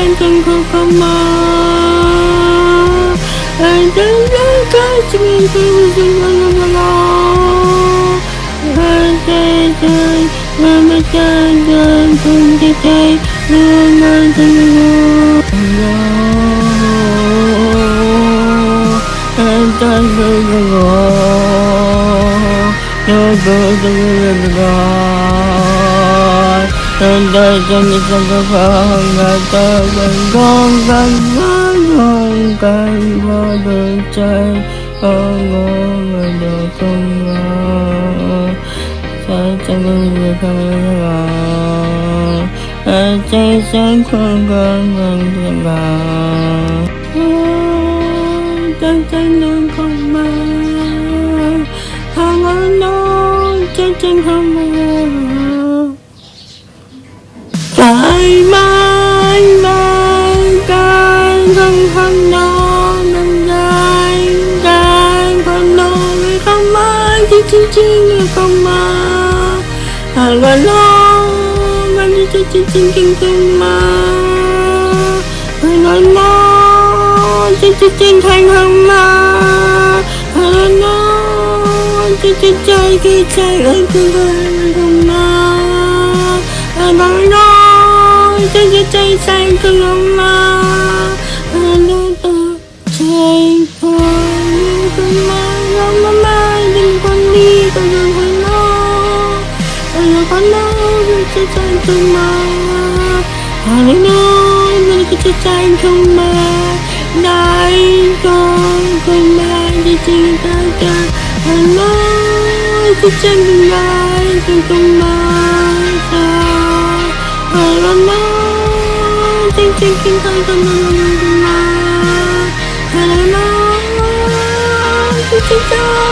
ได้ใจกันเข้าเข้ามา I don't know catch me losing on the law. I say, say, Mama said, don't come to say, no, no, no, no. I don't know the law. No, no, no, no, no. And I don't know the law. I don't know the law. มองกันว่าโดนใจเอางงมาโดนตรงมาใจจะไม่มีคำว่าใจฉันคงกันกันกันมาตั้งใจนอนเข้ามาหางนอนใจฉันเข้าม จริงจริงจริงไม่เข้ามาหากว่าน้องมันจะจริงจริงจริงขึ้นมาหากว่าน้องจริงจริงจริงแทงเข้ามาหากว่าน้องจริงจริงใจคือใจเอ้ยคือเอ้ยเข้ามาหากว่าน้องใจใจใจก็ลงมา้ามาหาแล้วน้องมันก็จะใจเข้ามาได้ก็เข้ามาจริงๆตั้งแต่หาน้องก็จะไม่ได้ก็เข้ามาค่ะหาแล้วน้องจริงๆกินข้าวกันมาแล้วมาหาแล้วน้องจริง